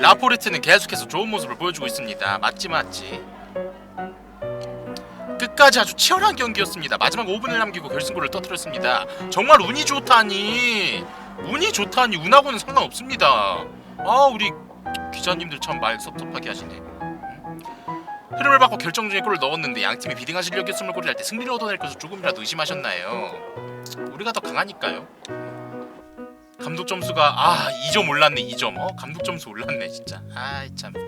라포르트는 계속해서 좋은 모습을 보여주고 있습니다. 맞지 맞지. 끝까지 아주 치열한 경기였습니다. 마지막 5분을 남기고 결승골을 터뜨렸습니다. 정말 운이 좋다니. 운이 좋다니 운하고는 상관없습니다. 아 우리 기자님들 참 말 섭섭하게 하시네. 음. 흐름을 받고 결정적인 골을 넣었는데 양팀이 비등한 실력이었음을 고려할 때 승리를 얻어낼 것을 조금이라도 의심하셨나요? 우리가 더 강하니까요. 감독 점수가 아 2점 올랐네 2점. 어 감독 점수 올랐네 진짜. 아이 참벤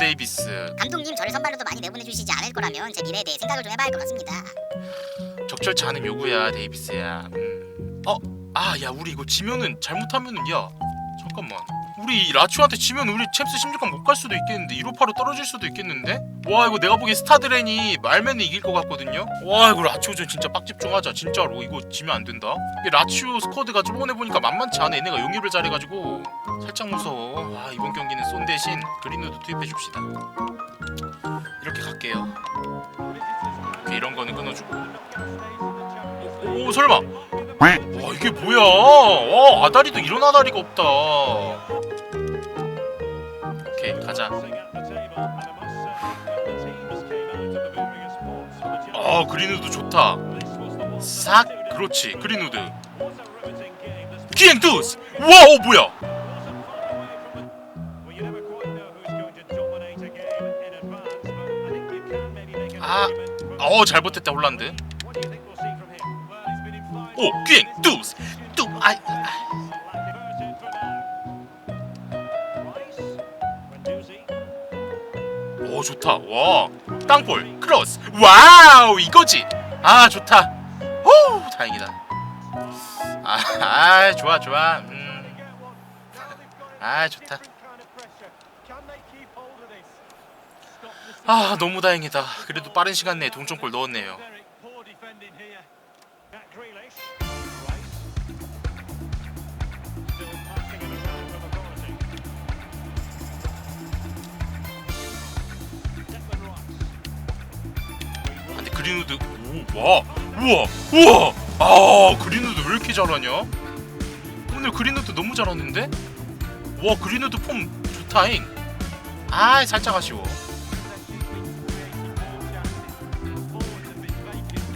데이비스. 감독님 저를 선발로도 많이 내보내 주시지 않을 거라면 제 미래에 대해 생각을 좀 해봐야 할 것 같습니다. 적절치 않은 요구야 데이비스야. 음. 어아 야 우리 이거 지면은 잘못하면은 야 잠깐만. 우리 라치오한테 지면 우리 챔스 16강 못 갈 수도 있겠는데 1호파로 떨어질 수도 있겠는데? 와 이거 내가 보기에 스타드렌이 말면은 이길 것 같거든요? 와 이거 라치오전 진짜 빡집중하자 진짜로. 이거 지면 안 된다. 이게 라치오 스쿼드가 저번에 보니까 만만치 않아. 얘네가 용입을 잘해가지고. 살짝 무서워. 와 이번 경기는 쏜 대신 그린우드 투입해 줍시다. 이렇게 갈게요. 이런 거는 끊어주고. 오, 오 설마 와 이게 뭐야? 와 아다리도 이런 아다리가 없다. 오케이 가자. 아 그린우드 좋다. 싹 그렇지 그린우드. 기행 두스! 와오 뭐야? 아 어잘 버텼다 홀란드 오 기행 두스 뚜 아이. 아. 오 좋다. 와 땅볼 크로스. 와우 이거지. 아 좋다. 오 다행이다. 아, 아 좋아 좋아. 음 아 좋다. 아 너무 다행이다. 그래도 빠른 시간 내에 동점골 넣었네요 그린우드. 오와 우와 우와. 아 그린우드 왜 이렇게 잘하냐? 오늘 그린우드 너무 잘하는데? 와 그린우드 폼 좋다잉. 아 살짝 아쉬워.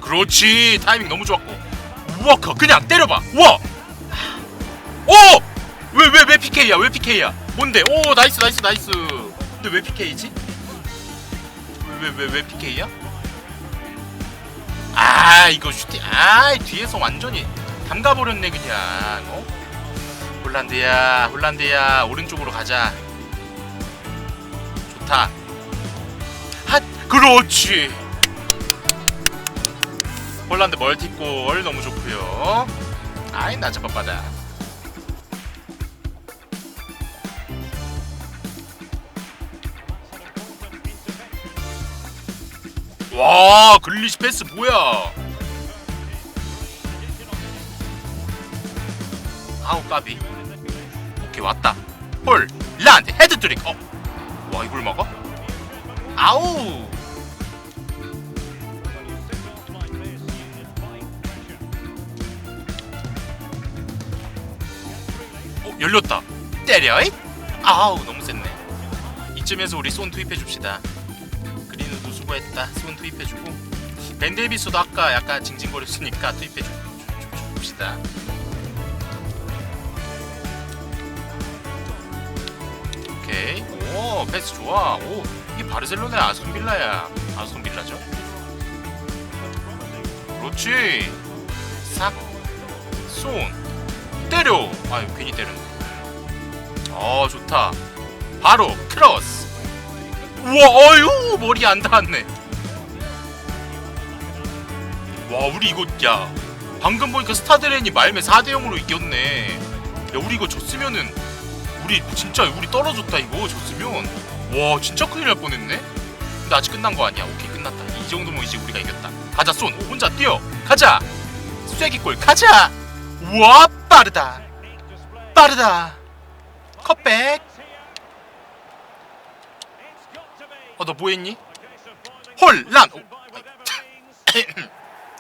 그렇지 타이밍 너무 좋았고. 우와카 그냥 때려봐. 우와. 오 왜 왜 왜 PK야? 왜 PK야? 뭔데? 오 나이스 나이스 나이스. 근데 왜 PK지? 왜 왜 왜 PK야 아 이거 슈팅. 아 뒤에서 완전히 담가버렸네 그냥. 어? 홀란드야 홀란드야. 오른쪽으로 가자. 좋다. 핫! 그렇지. 홀란드 멀티골 너무 좋고요. 아이 나저 뻔바다 와 글리시 패스 뭐야? 아우 까비. 오케이 왔다. 홀 란드 헤드트릭. 어 와 이걸 막아? 아우. 어 열렸다. 때려잇 아우 너무 셌네. 이쯤에서 우리 쏜 투입해 줍시다 수고했다. 쏜 투입해주고. 벤데비스도 아까 약간 징징거렸으니까 투입해 주, 주, 주, 줍시다. 오케이. 오 패스 좋아. 오 이게 바르셀로나의 아스톤빌라야. 아스톤빌라죠? 그렇지. 싹손 때려. 아유 괜히 때렸네. 어 좋다. 바로 크로스 우와 어유 머리 안 닿았네. 와 우리 이거 야 방금 보니까 스타드렌이 말매 4대 0으로 이겼네. 야 우리 이거 졌으면은 우리 진짜 우리 떨어졌다 이거 졌으면. 와 진짜 큰일 날 뻔했네. 근데 아직 끝난 거 아니야. 오케이 끝났다. 이 정도면 이제 우리가 이겼다. 가자 쏜 혼자 뛰어. 가자. 쐐기골 가자. 우와 빠르다. 빠르다. 컷백 어 너 뭐했니? 홀란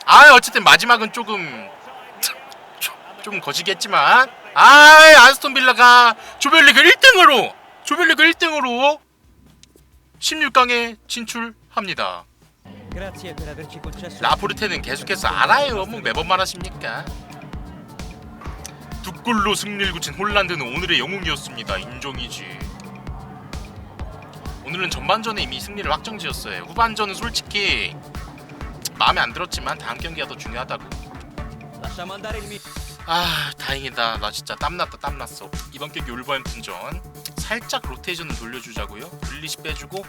아 어쨌든 마지막은 조금 좀좀 거시기했지만 아 아스톤 빌라가 조별리그 1등으로 조별리그 1등으로 16강에 진출합니다. 라포르테는 계속해서 알아요. 뭐 매번 말하십니까? 두 골로 승리를 굳힌 홀란드는 오늘의 영웅이었습니다. 인정이지. 오늘은 전반전에 이미 승리를 확정지었어요. 후반전은 솔직히 마음에 안 들었지만 다음 경기가 더 중요하다고. 아 다행이다. 나 진짜 땀났다 땀났어. 이번 경기 울버햄튼전 살짝 로테이션을 돌려주자고요. 글리시 빼주고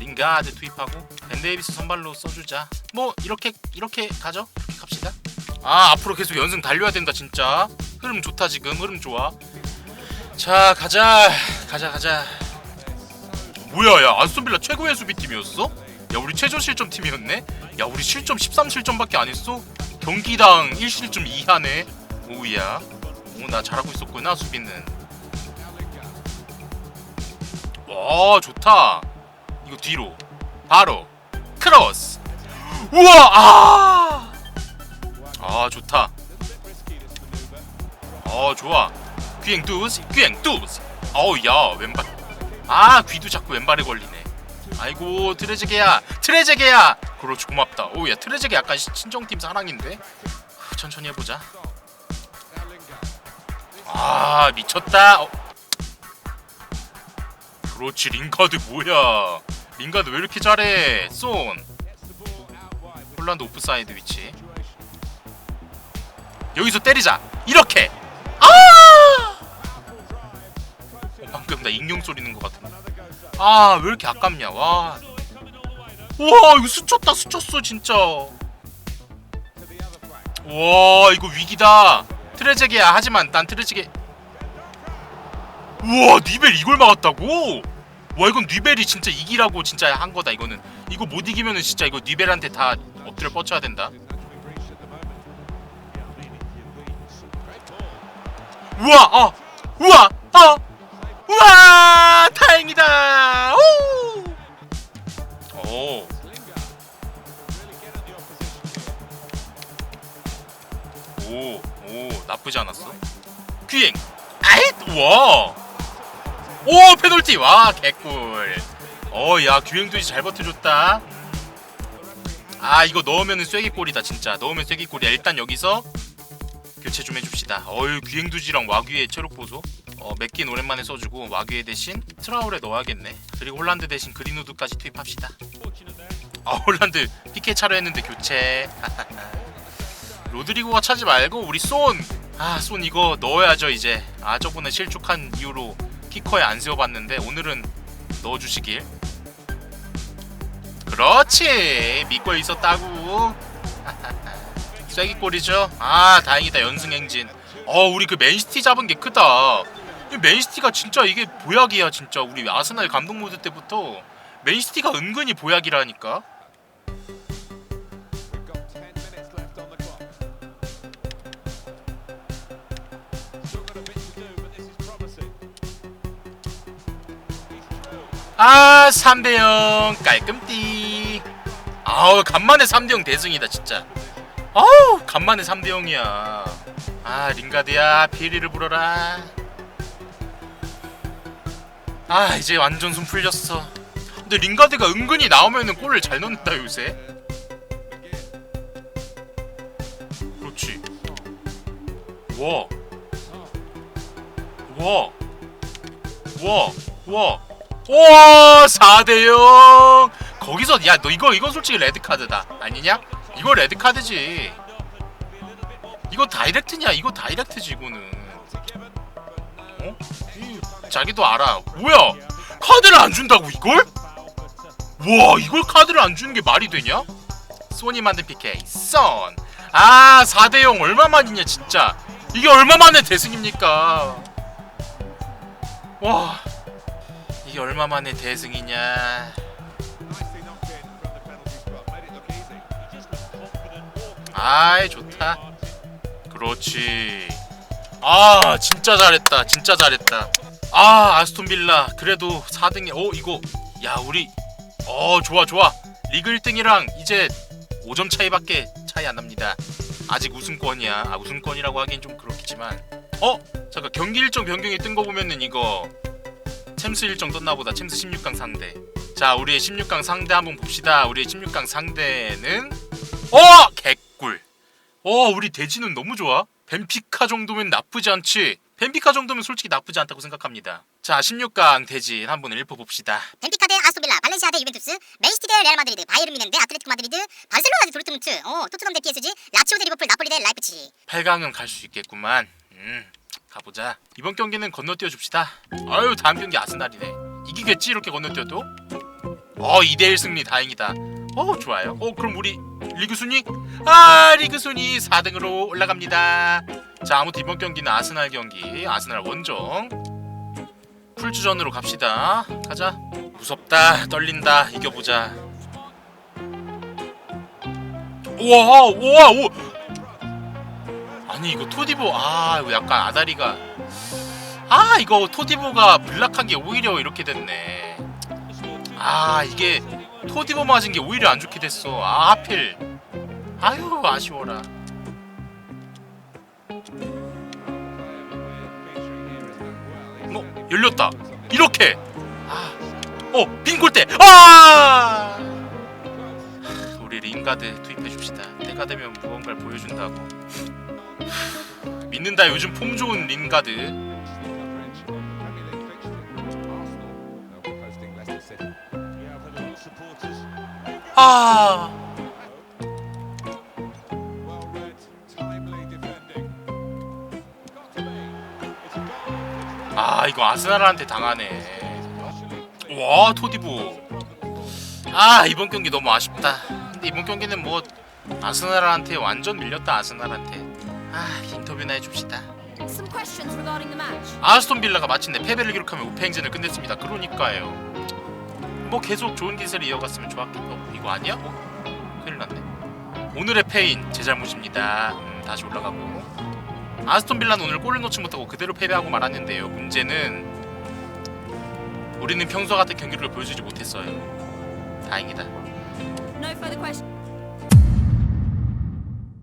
링가드 투입하고 벤데이비스 선발로 써주자. 뭐 이렇게 이렇게 가죠. 갑시다. 아 앞으로 계속 연승 달려야 된다 진짜. 흐름 좋다 지금 흐름 좋아. 자 가자 가자 가자. 뭐야 야 아스톤빌라 최고의 수비팀이었어? 야 우리 최저 실점 팀이었네? 야 우리 실점 13실점밖에 안 했어? 경기당 1실점 이하네. 오우야. 오나 잘하고 있었구나 수비는. 와 좋다. 이거 뒤로. 바로. 크로스. 우와 아, 아 좋다. 어 좋아. 귀행 뚜스 귀행 뚜스. 어우 야 왼발 아 귀도 자꾸 왼발에 걸리네. 아이고 트레제게야 트레제게야! 그렇지 고맙다. 오야 트레제게 약간 시- 친정팀 사랑인데? 천천히 해보자. 아 미쳤다. 어. 그렇지 링가드 뭐야? 링가드 왜 이렇게 잘해? 쏜 홀란드 오프사이드 위치. 여기서 때리자. 이렇게. 아! 어, 방금 나 익룡 소리 는 것 같은데. 아 왜 이렇게 아깝냐. 와. 우와 이거 스쳤다 스쳤어 진짜. 와 이거 위기다. 트레제게야. 하지만 난 트레제게. 우와 니벨 이걸 막았다고? 와 이건 니벨이 진짜 이기라고 진짜 한 거다 이거는. 이거 못 이기면은 진짜 이거 니벨한테 다 엎드려 뻗쳐야 된다. 우와 아 우와 아! 우 와 다행이다 오! 오. 오, 오, 나쁘지 않았어. 귀행. 아잇, 와. 오, 페널티. 와, 개꿀. 어, 야, 귀행도지 잘 버텨줬다. 아, 이거 넣으면은 쐐기골이다, 진짜. 넣으면 쐐기골이야. 일단 여기서 교체 좀 해줍시다. 어유, 귀행두지랑 와귀의 체력 보소. 어, 맥긴 오랜만에 써주고 와귀의 대신 트라우레 넣어야겠네. 그리고 홀란드 대신 그린우드까지 투입합시다. 아, 홀란드 피케 차려 했는데 교체. 로드리고가 차지 말고 우리 쏜. 아, 쏜 이거 넣어야죠 이제. 아, 저번에 실축한 이후로 키커에 안 세워봤는데 오늘은 넣어주시길. 그렇지. 믿고 있었다고. 쐐기골이죠. 아, 다행이다 연승 행진. 어, 우리 그 맨시티 잡은 게 크다. 이 맨시티가 진짜 이게 보약이야 진짜. 우리 아스날 감독 모드 때부터 맨시티가 은근히 보약이라니까. 아 3대0 깔끔띠. 아우 간만에 3대0 대승이다 진짜. 아우 간만에 3대0이야. 아 링가드야 피리를 불어라 아 이제 완전 숨 풀렸어. 근데 링가드가 은근히 나오면은 골을 잘 넣는다 요새. 그렇지. 와 와. 와. 와. 와 4대 0 거기서 야 너 이거 이거 솔직히 레드 카드다. 아니냐? 이거 레드 카드지. 이거 다이렉트냐? 이거 다이렉트지 이거는 자기도 알아. 뭐야? 카드를 안 준다고 이걸? 와 이걸 카드를 안 주는 게 말이 되냐? 소니 만든 PK 썬. 아 4대0 얼마만이냐 진짜. 이게 얼마만의 대승입니까? 와 이게 얼마만의 대승이냐? 아이 좋다. 그렇지. 아 진짜 잘했다 진짜 잘했다 아 아스톤 빌라 그래도 4등에 어 이거 야 우리 어 좋아 좋아 리그 1등이랑 이제 5점 차이밖에 차이 안 납니다 아직 우승권이야. 아 우승권이라고 하기엔 좀 그렇겠지만. 어 잠깐 경기 일정 변경이 뜬 거 보면은 이거 챔스 일정 떴나 보다. 챔스 16강 상대. 자 우리의 16강 상대 한번 봅시다. 우리의 16강 상대는 어 개꿀. 어 우리 대진은 너무 좋아. 벤피카 정도면 나쁘지 않지. 벤피카 정도면 솔직히 나쁘지 않다고 생각합니다. 자 16강 대진 한번 읽어봅시다. 벤피카 대 아스톤빌라, 발렌시아 대 유벤투스, 맨시티 대 레알 마드리드, 바이에른 뮌헨 대 아틀레티코 마드리드, 바르셀로나 대 도르트문트, 어, 토트넘 대 PSG, 라치오 대 리버풀, 나폴리 대 라이프치히. 8강은 갈 수 있겠구만. 음, 가보자. 이번 경기는 건너뛰어 줍시다. 아유, 다음 경기 아스날이네. 이기겠지 이렇게 건너뛰어도? 어, 2대1 승리 다행이다. 어, 좋아요. 어, 그럼 우리 리그 순위? 아, 리그 순위 4등으로 올라갑니다. 자, 아무튼 이번 경기는 아스날 경기. 아스날 원정. 풀주전으로 갑시다. 가자. 무섭다. 떨린다. 이겨보자. 우와, 우와, 우. 아니 이거 토디보 아 이거 약간 아다리가 아 이거 토디보가 블락한 게 오히려 이렇게 됐네 아 이게 토디보 맞은 게 오히려 안 좋게 됐어. 아 하필. 아유 아쉬워라. 어 열렸다. 이렇게. 아 어 빈 골대. 아! 우리 링가드 투입해 줍시다. 때가 되면 무언가를 보여준다고. 믿는다. 요즘 폼 좋은 링가드 아. 아 이거 아스날한테 당하네. 와 토디보. 아 이번 경기 너무 아쉽다. 근데 이번 경기는 뭐 아스날한테 완전 밀렸다 아스날한테. 아 인터뷰나 해줍시다. 아스톤 빌라가 마침내 패배를 기록하며 우패 행진을 끝냈습니다. 그러니까요 뭐 계속 좋은 기세를 이어갔으면 좋았겠고 이거 아니야? 어? 큰일 났네. 오늘의 패인 제 잘못입니다. 음, 다시 올라가고. 아스톤 빌라는 오늘 골을 넣지 못하고 그대로 패배하고 말았는데요. 문제는 우리는 평소와 같은 경기를 보여주지 못했어요. 다행이다. No.